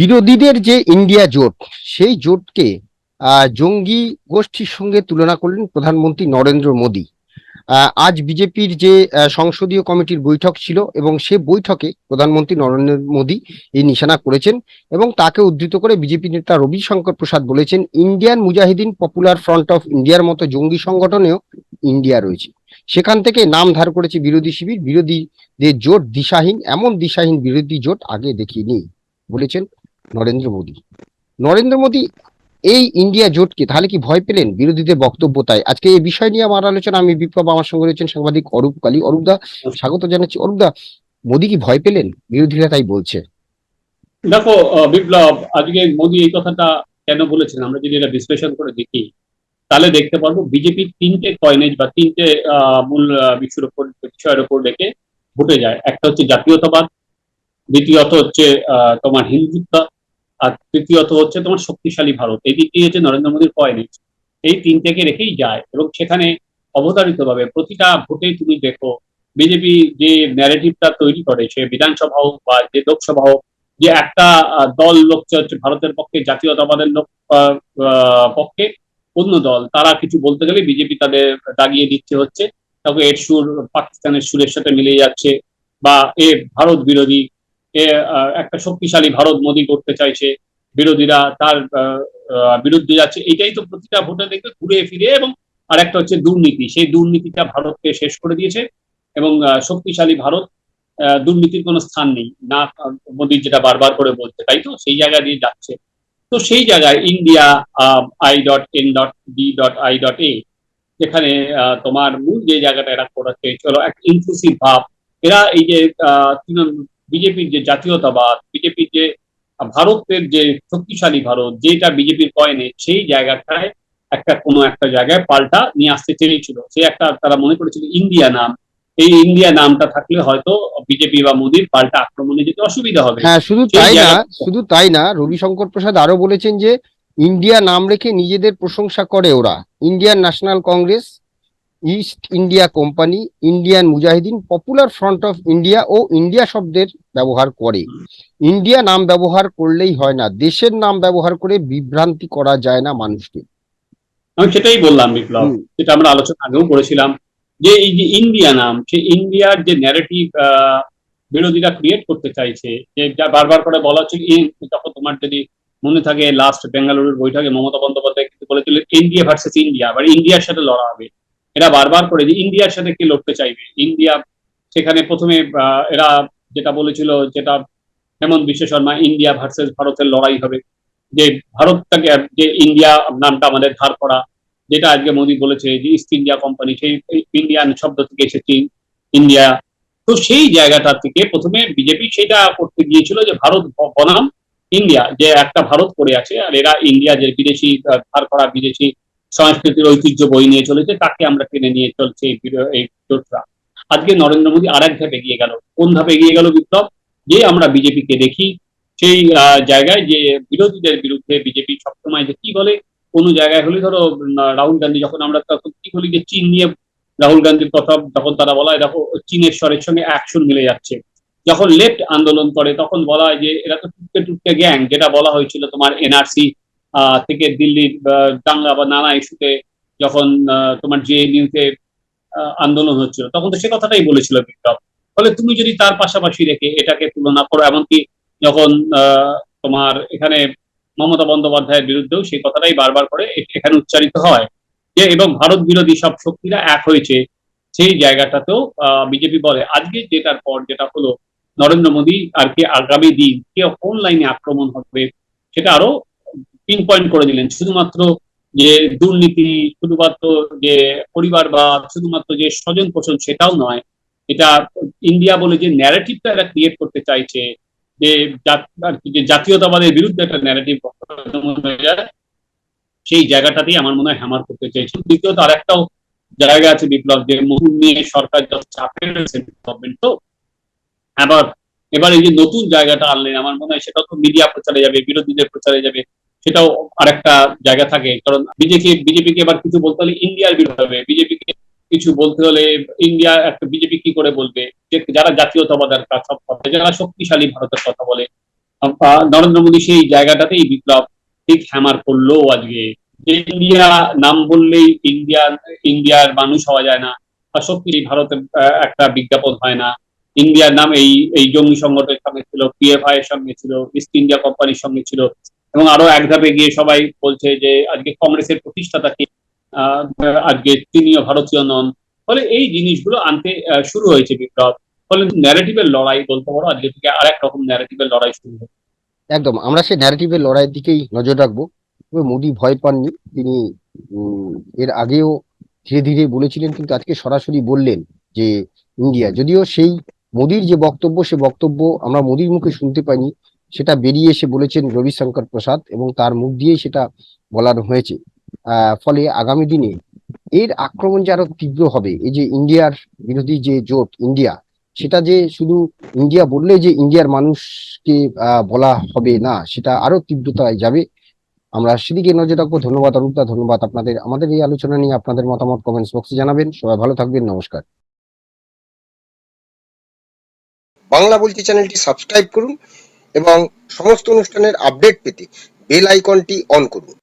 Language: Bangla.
বিরোধীদের যে ইন্ডিয়া জোট, সেই জোটকে জঙ্গি গোষ্ঠীর সঙ্গে তুলনা করলেন প্রধানমন্ত্রী নরেন্দ্র মোদী। আজ বিজেপির যে সংসদীয় কমিটির বৈঠক ছিল এবং সে বৈঠকে প্রধানমন্ত্রী নরেন্দ্র মোদী এই নিশানা করেছেন এবং তাকে উদ্ধৃত করে বিজেপি নেতা রবিশঙ্কর প্রসাদ বলেছেন, Indian Mujahideen Popular Front of ইন্ডিয়ার মতো জঙ্গি সংগঠনেও ইন্ডিয়া রয়েছে। সেখান থেকে নাম ধার করেছে বিরোধী শিবির। বিরোধীদের জোট দিশাহীন, এমন দিশাহীন বিরোধী জোট আগে দেখিনি, বলেছেন নরেন্দ্র মোদী। নরেন্দ্র মোদী, এই ইন্ডিয়া জোটকে তাহলে কি ভয় পেলেন বিরোধীদের বক্তব্য তাই আজকে এই বিষয় নিয়ে আমার আলোচনা, আমি বিপ্লব আমার সঙ্গে রয়েছেন সাংবাদিক অরূপ কালী। অরূপদা স্বাগত জানাচ্ছি। অরূপদা মোদী কি ভয় পেলেন বিরোধীরা তাই বলছে? দেখো বিপ্লব, আজকে মোদী এই কথাটা কেন বলেছেন? আমরা যদি এটা বিশ্লেষণ করে দেখি, তাহলে দেখতে পারব বিজেপির তিনটে কয়েনেজ বা তিনটে মূল বিষয়ের উপর বিষয়ের উপর রেখে ভুটে যায়। একটা হচ্ছে জাতীয়তাবাদ, দ্বিতীয়ত হচ্ছে তোমার হিন্দুত্ব আর তৃতীয়ত হচ্ছে তোমার শক্তিশালী ভারত। এই দিকটি হচ্ছে নরেন্দ্র মোদীর কয়েনেজ এই তিনটেকে রেখেই যায় এবং সেখানে অবধারিত ভাবে প্রতিটা ভোটে তুমি দেখো, বিজেপি যে ন্যারেটিভটা তৈরি করে, সে বিধানসভা হোক বা যে লোকসভা হোক, যে একটা দল লোক হচ্ছে ভারতের পক্ষে, জাতীয়তাবাদের লোক পক্ষে অন্য দল, তারা কিছু বলতে গেলে বিজেপি তাদের দাগিয়ে দিচ্ছে হচ্ছে। তবে এর সুর পাকিস্তানের সুরের সাথে মিলে যাচ্ছে বা এ ভারত বিরোধী একটা শক্তিশালী ভারত মোদী করতে চাইছে, বিরোধীরা তার বিরুদ্ধে যাচ্ছে এটাই তো প্রতিটা ভোটে দেখবে ঘুরে ফিরে এবং আর একটা হচ্ছে দুর্নীতি, সেই দুর্নীতিটা ভারতকে শেষ করে দিয়েছে এবং শক্তিশালী ভারত দুর্নীতির কোনো স্থান নেই। না, মোদী যেটা বারবার করে বলছে, তাই তো? সেই জায়গা দিয়ে যাচ্ছে। তো সেই জায়গায় India I dot N dot D dot I dot A, যেখানে তোমার মূল যে জায়গাটা এরা করাচ্ছে, চলো, এক ইনক্লুসিভ ভাব। এরা এই যে বিজেপির যে জাতীয়তাবাদ বিজেপির যে ভারতের যে শক্তিশালী ভারত যেটা বিজেপির কয়েনে সেই জায়গাটায় একটা কোনো একটা জায়গায় পাল্টা নিয়ে আসতে চেয়েছিল। সে একটা তারা মনে করেছিল ইন্ডিয়া নাম। এই ইন্ডিয়া নামটা থাকলে হয়তো বিজেপি বা মোদীর পাল্টা আক্রমণে যেতে অসুবিধা হবে। হ্যাঁ শুধু তাই না শুধু তাই না রবিশঙ্কর প্রসাদ আরও বলেছেন যে ইন্ডিয়া নাম রেখে নিজেদের প্রশংসা করে ওরা। Indian National Congress East India Company Indian Mujahideen Popular Front of India O India শব্দের ব্যবহার করে। ইন্ডিয়া নাম ব্যবহার করলেই হয় না। দেশের নাম ব্যবহার করে বিভ্রান্তি করা যায় না মানুষকে। আমি সেটাই বললাম বিপ্লব। যেটা আমরা আলোচনা আগেও করেছিলাম যে এই যে ইন্ডিয়া নাম সে ইন্ডিয়ার যে ন্যারেটিভ বিরোধীরা ক্রিয়েট করতে চাইছে যে যা বারবার করে বলা হচ্ছে যখন তোমার যদি মনে থাকে লাস্ট বেঙ্গালুরুর বৈঠকে মমতা বন্দ্যোপাধ্যায় কিন্তু বলেছিলেন ইন্ডিয়া ভার্সেস ইন্ডিয়া আবার ইন্ডিয়ার সাথে লড়া হবে। এরা বারবার করে যে ইন্ডিয়ার সাথে কে লড়তে চাইবে? ইন্ডিয়া, সেখানে প্রথমে এরা যেটা বলেছিল, যেটা হেমন্ত বিশ্ব শর্মা, ইন্ডিয়া ভার্সেস ভারতের লড়াই হবে। যে ভারতটাকে, যে ইন্ডিয়া নামটা আমাদের ধার করা, যেটা আজকে মোদী বলেছে যে ইস্ট ইন্ডিয়া কোম্পানি সেই ইন্ডিয়ান শব্দ থেকে এসেছে ইন্ডিয়া। তো সেই জায়গাটা থেকে প্রথমে বিজেপি সেটা করতে গিয়েছিল যে ভারত বনাম ইন্ডিয়া, যে একটা ভারত করে আছে, আর এরা ইন্ডিয়া যে বিদেশি ধার করা বিদেশি সংস্কৃতির ঐতিহ্য বই নিয়ে চলেছে, তাকে আমরা টেনে নিয়ে চলছে এই জোটরা। আজকে নরেন্দ্র মোদী আর এক ধাপ এগিয়ে গেল। কোন ধাপে এগিয়ে গেল বিপ্লব? যে আমরা বিজেপিকে দেখি, সেই জায়গায় যে বিরোধীদের বিরুদ্ধে বিজেপি সবসময় যে কি বলে, কোনো জায়গায় হলে ধরো রাহুল গান্ধী যখন আমরা তখন কি বলি যে চীন নিয়ে রাহুল গান্ধীর কথা যখন তারা বলা হয় দেখো চীনের স্বরের সঙ্গে অ্যাকশন মিলে যাচ্ছে। যখন লেফট আন্দোলন করে, তখন বলা হয় যে, এরা তো টুকতে টুকতে গ্যাং যেটা বলা হয়েছিল তোমার এনআরসি থেকে দিল্লির দাঙ্গা বা নানা ইস্যুতে যখন তোমার জেএনইউতে আন্দোলন হচ্ছিল, তখন তো সে কথাটাই বলেছিল বিপ্লব। ফলে তুমি যদি তার পাশাপাশি রেখে এটাকে তুলনা করো, এমনকি যখন তোমার এখানে মমতা বন্দ্যোপাধ্যায়ের বিরুদ্ধেও সেই কথাটাই বারবার করে এখানে উচ্চারিত হয় যে, এবং ভারত বিরোধী সব শক্তিরা এক হয়েছে সেই জায়গাটাতেও বিজেপি বলে। আজকে যেটার পর যেটা হলো, নরেন্দ্র মোদী আর কি আগামী দিন কে কোন লাইনে আক্রমণ হবে, সেটা আরও পিন পয়েন্ট করে দিলেন, শুধুমাত্র যে দুর্নীতি, শুধুমাত্র যে পরিবার বা শুধুমাত্র যে স্বজন পোষণ সেটাও নয়, এটা ইন্ডিয়া বলে যে ন্যারেটিভটা এরা ক্রিয়েট করতে চাইছে, যে যে জাতীয়তাবাদের বিরুদ্ধে একটা ন্যারেটিভ সেই জায়গাটাতেই আমার মনে হয় হ্যামার করতে চাইছে। দ্বিতীয়ত আর একটাও জায়গা আছে বিপ্লব, যে মহুল নিয়ে সরকার যত চাপে রয়েছে গভর্নমেন্ট তো আবার, এবার এই যে নতুন জায়গাটা আনলেন, আমার মনে হয় সেটাও তো মিডিয়া প্রচারে যাবে, বিরোধীদের প্রচারে যাবে। সেটাও আরেকটা জায়গা থাকে। কারণ বিজেপি, বিজেপিকে এবার কিছু বলতে হলে ইন্ডিয়ার বিরুদ্ধে হবে বিজেপিকে কিছু বলতে হলে ইন্ডিয়া একটা বিজেপি কি করে বলবে? যারা জাতীয়তাবাদের কথা বলে যারা শক্তিশালী ভারতের কথা বলে। নরেন্দ্র মোদী সেই জায়গাটাতেই বিপ্লব ঠিক হ্যামার করল আজকে। ইন্ডিয়া নাম বললেই ইন্ডিয়া, ইন্ডিয়ার মানুষ হওয়া যায় না আর সত্যি ভারতের একটা বিজ্ঞাপন হয় না। ইন্ডিয়ার নাম এই এই জঙ্গি সংগঠনের সঙ্গে ছিল পিএফআই এর সঙ্গে ছিল ইস্ট ইন্ডিয়া কোম্পানির সঙ্গে ছিল। এবং আরও এক ধাপে গিয়ে সবাই বলছে যে আজকে কংগ্রেসের প্রতিষ্ঠাতা কে আহ, আজকে তিনিও ভারতীয় নন। ফলে এই জিনিসগুলো আনতে শুরু হয়েছে বিপ্লব। ফলে ন্যারেটিভের লড়াই বলতে পারো আজকে থেকে আরেক রকম ন্যারেটিভের লড়াই শুরু হয়েছে। একদম আমরা সেই ন্যারেটিভের লড়াইয়ের দিকেই নজর রাখব। মোদি ভয় পাননি তিনি এর আগেও ধীরে ধীরে বলেছিলেন কিন্তু আজকে সরাসরি বললেন যে ইন্ডিয়া। যদিও সেই মোদির যে বক্তব্য সে বক্তব্য আমরা মোদির মুখে শুনতে পাইনি সেটা বেরিয়ে এসে বলেছেন রবিশঙ্কর প্রসাদ এবং তার মুখ দিয়েই সেটা বলানো হয়েছে। ফলে আগামী দিনে এর আক্রমণ যে আরও তীব্র হবে, এই যে ইন্ডিয়ার বিরোধী যে জোট, ইন্ডিয়া, সেটা যে শুধু ইন্ডিয়া বললে যে ইন্ডিয়ার মানুষকে বলা হবে না, সেটা আরও তীব্রতায় যাবে। আমরা সেদিকে নজর রাখব। ধন্যবাদ, অরূপদা, ধন্যবাদ আপনাদের। আমাদের এই আলোচনা নিয়ে আপনাদের মতামত কমেন্টস বক্সে জানাবেন। সবাই ভালো থাকবেন, নমস্কার। বাংলা বলছি চ্যানেলটি সাবস্ক্রাইব করুন। এবং সমস্ত অনুষ্ঠানের আপডেট পেতে বেল আইকনটি অন করুন।